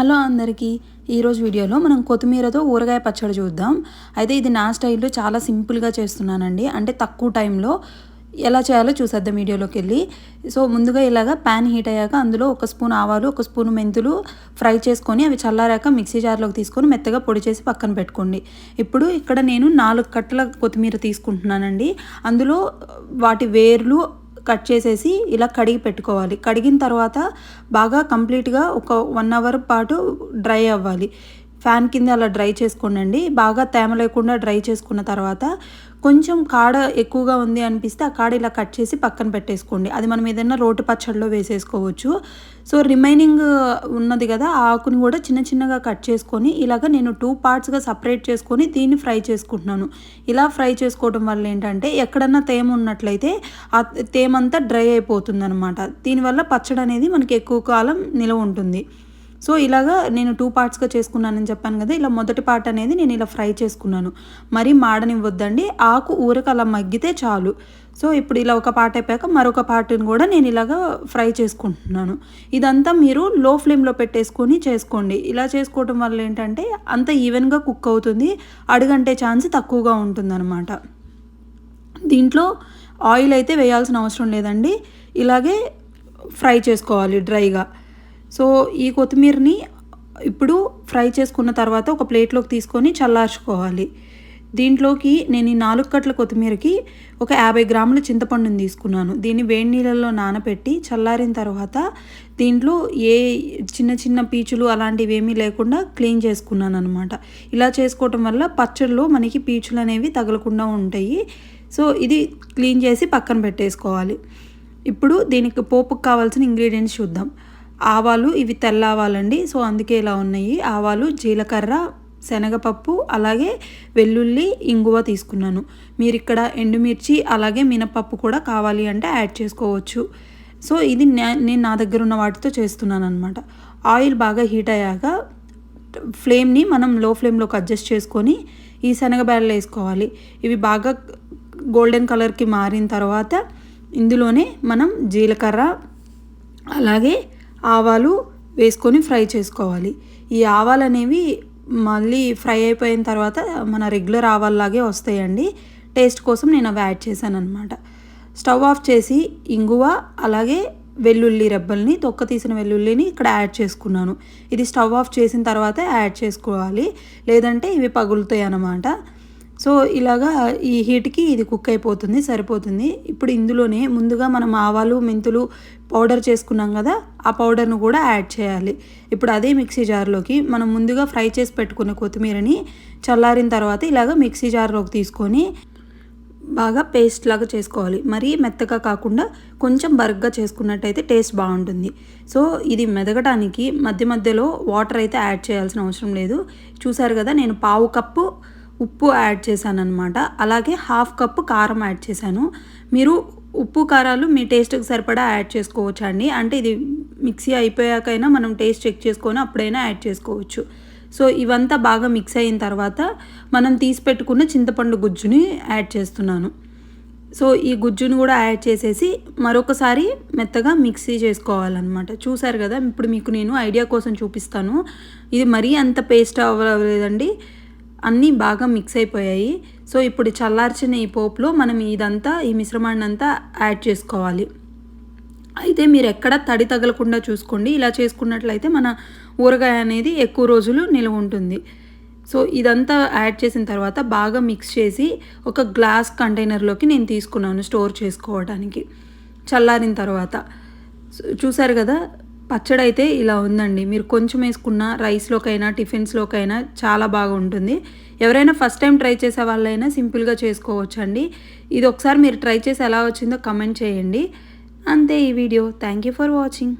Hello అందరికీ. ఈరోజు వీడియోలో మనం కొత్తిమీరతో ఊరగాయ పచ్చడి చూద్దాం. అయితే ఇది నా స్టైల్లో చాలా సింపుల్గా చేస్తున్నానండి. అంటే తక్కువ టైంలో ఎలా చేయాలో చూసేద్దాం వీడియోలోకి వెళ్ళి. సో ముందుగా ఇలాగా ప్యాన్ హీట్ అయ్యాక అందులో ఒక స్పూన్ ఆవాలు ఒక స్పూన్ మెంతులు ఫ్రై చేసుకొని అవి చల్లారాక మిక్సీ జార్లోకి తీసుకొని మెత్తగా పొడి చేసి పక్కన పెట్టుకోండి. ఇప్పుడు ఇక్కడ నేను నాలుగు కట్టల కొత్తిమీర తీసుకుంటున్నానండి. అందులో వాటి వేర్లు కట్ చేసేసి ఇలా కడిగి పెట్టుకోవాలి. కడిగిన తర్వాత బాగా కంప్లీట్గా ఒక వన్ అవర్ పాటు డ్రై అవ్వాలి. ఫ్యాన్ కింద అలా డ్రై చేసుకోండి బాగా తేమ లేకుండా డ్రై చేసుకున్న తర్వాత కొంచెం కాడ ఎక్కువగా ఉంది అనిపిస్తే ఆ కాడ ఇలా కట్ చేసి పక్కన పెట్టేసుకోండి. అది మనం ఏదైనా రోటి పచ్చడిలో వేసేసుకోవచ్చు. సో రిమైనింగ్ ఉన్నది కదా ఆ ఆకుని కూడా చిన్న చిన్నగా కట్ చేసుకొని ఇలాగ నేను టూ పార్ట్స్గా సపరేట్ చేసుకొని దీన్ని ఫ్రై చేసుకుంటున్నాను. ఇలా ఫ్రై చేసుకోవడం వల్ల ఏంటంటే ఎక్కడన్నా తేమ ఉన్నట్లయితే ఆ తేమంతా డ్రై అయిపోతుంది అనమాట దీనివల్ల పచ్చడి అనేది మనకి ఎక్కువ కాలం నిలవ ఉంటుంది. సో ఇలాగా నేను టూ పార్ట్స్గా చేసుకున్నానని చెప్పాను కదా ఇలా మొదటి పార్ట్ అనేది నేను ఇలా ఫ్రై చేసుకున్నాను. మరీ మాడనివ్వద్దండి ఆకు ఊరక అలా మగ్గితే చాలు. సో ఇప్పుడు ఇలా ఒక పార్ట్ అయిపోయాక మరొక పార్ట్ని కూడా నేను ఇలాగా ఫ్రై చేసుకుంటున్నాను. ఇదంతా మీరు లో ఫ్లేమ్లో పెట్టేసుకొని చేసుకోండి. ఇలా చేసుకోవడం వల్ల ఏంటంటే అంత ఈవెన్గా కుక్ అవుతుంది అడుగంటే ఛాన్స్ తక్కువగా ఉంటుందన్నమాట. దీంట్లో ఆయిల్ అయితే వేయాల్సిన అవసరం లేదండి ఇలాగే ఫ్రై చేసుకోవాలి డ్రైగా. సో ఈ కొత్తిమీరని ఇప్పుడు ఫ్రై చేసుకున్న తర్వాత ఒక ప్లేట్లోకి తీసుకొని చల్లార్చుకోవాలి. దీంట్లోకి నేను ఈ నాలుగు కట్ల కొత్తిమీరకి ఒక యాభై గ్రాముల చింతపండుని తీసుకున్నాను. దీన్ని వేడి నీళ్ళల్లో నానబెట్టి చల్లారిన తర్వాత దీంట్లో ఏ చిన్న చిన్న పీచులు అలాంటివి ఏమీ లేకుండా క్లీన్ చేసుకున్నాను అనమాట ఇలా చేసుకోవటం వల్ల పచ్చడిలో మనకి పీచులు అనేవి తగలకుండా ఉంటాయి. సో ఇది క్లీన్ చేసి పక్కన పెట్టేసుకోవాలి. ఇప్పుడు దీనికి పోపుకు కావాల్సిన ఇంగ్రీడియంట్స్ చూద్దాం. ఆవాలు ఇవి తెల్ల ఆవాలండి సో అందుకే ఇలా ఉన్నాయి. ఆవాలు జీలకర్ర శనగపప్పు అలాగే వెల్లుల్లి ఇంగువ తీసుకున్నాను. మీరు ఇక్కడ ఎండుమిర్చి అలాగే మినపప్పు కూడా కావాలి అంటే యాడ్ చేసుకోవచ్చు. సో ఇది నేను నా దగ్గర ఉన్న వాటితో చేస్తున్నాను అనమాట ఆయిల్ బాగా హీట్ అయ్యాక ఫ్లేమ్ని మనం లో ఫ్లేమ్లోకి అడ్జస్ట్ చేసుకొని ఈ శనగ శనగబేడలు వేసుకోవాలి. ఇవి బాగా గోల్డెన్ కలర్కి మారిన తర్వాత ఇందులోనే మనం జీలకర్ర అలాగే ఆవాలు వేసుకొని ఫ్రై చేసుకోవాలి. ఈ ఆవాలు అనేవి మళ్ళీ ఫ్రై అయిపోయిన తర్వాత మన రెగ్యులర్ ఆవాల్లాగే వస్తాయండి. టేస్ట్ కోసం నేను అవి యాడ్ చేశాను అనమాట స్టవ్ ఆఫ్ చేసి ఇంగువ అలాగే వెల్లుల్లి రెబ్బల్ని తొక్క తీసిన వెల్లుల్లిని ఇక్కడ యాడ్ చేసుకున్నాను. ఇది స్టవ్ ఆఫ్ చేసిన తర్వాత యాడ్ చేసుకోవాలి. లేదంటే ఇవి పగులుతాయి అన్నమాట సో ఇలాగా ఈ హీట్కి ఇది కుక్ అయిపోతుంది సరిపోతుంది. ఇప్పుడు ఇందులోనే ముందుగా మనం ఆవాలు మెంతులు పౌడర్ చేసుకున్నాం కదా ఆ పౌడర్ను కూడా యాడ్ చేయాలి. ఇప్పుడు అదే మిక్సీ జార్లోకి మనం ముందుగా ఫ్రై చేసి పెట్టుకున్న కొత్తిమీరని చల్లారిన తర్వాత ఇలాగ మిక్సీ జార్లోకి తీసుకొని బాగా పేస్ట్ లాగా చేసుకోవాలి. మరీ మెత్తగా కాకుండా కొంచెం బరగ్గా చేసుకున్నట్టయితే టేస్ట్ బాగుంటుంది. సో ఇది మెదగడానికి మధ్య మధ్యలో వాటర్ అయితే యాడ్ చేయాల్సిన అవసరం లేదు. చూసారు కదా నేను పావు కప్పు ఉప్పు యాడ్ చేశాను అనమాట అలాగే హాఫ్ కప్ కారం యాడ్ చేశాను. మీరు ఉప్పు కారాలు మీ టేస్ట్కి సరిపడా యాడ్ చేసుకోవచ్చు అండి అంటే ఇది మిక్సీ అయిపోయాకైనా మనం టేస్ట్ చెక్ చేసుకొని అప్పుడైనా యాడ్ చేసుకోవచ్చు. సో ఇవంతా బాగా మిక్స్ అయిన తర్వాత మనం తీసి పెట్టుకున్న చింతపండు గుజ్జుని యాడ్ చేస్తున్నాను. సో ఈ గుజ్జును కూడా యాడ్ చేసేసి మరొకసారి మెత్తగా మిక్సీ చేసుకోవాలన్నమాట. చూసారు కదా ఇప్పుడు మీకు నేను ఐడియా కోసం చూపిస్తాను. ఇది మరీ అంత పేస్ట్ అవ్వలేదండి. అన్నీ బాగా మిక్స్ అయిపోయాయి. సో ఇప్పుడు చల్లార్చిన ఈ పోపులో మనం ఇదంతా ఈ మిశ్రమాన్ని అంతా యాడ్ చేసుకోవాలి. అయితే మీరు ఎక్కడ తడి తగలకుండా చూసుకోండి. ఇలా చేసుకున్నట్లయితే మన ఊరగాయ అనేది ఎక్కువ రోజులు నిల్వ ఉంటుంది. సో ఇదంతా యాడ్ చేసిన తర్వాత బాగా మిక్స్ చేసి ఒక గ్లాస్ కంటైనర్లోకి నేను తీసుకున్నాను స్టోర్ చేసుకోవడానికి చల్లారిన తర్వాత. చూసారు కదా పచ్చడి అయితే ఇలా ఉందండి. మీరు కొంచెం వేసుకున్న రైస్లోకైనా టిఫిన్స్లోకైనా చాలా బాగా ఉంటుంది ఎవరైనా ఫస్ట్ టైం ట్రై చేసే వాళ్ళైనా సింపుల్గా చేసుకోవచ్చండి. ఇది ఒకసారి మీరు ట్రై చేసి ఎలా వచ్చిందో కమెంట్ చేయండి. అంతే ఈ video. Thank you for watching.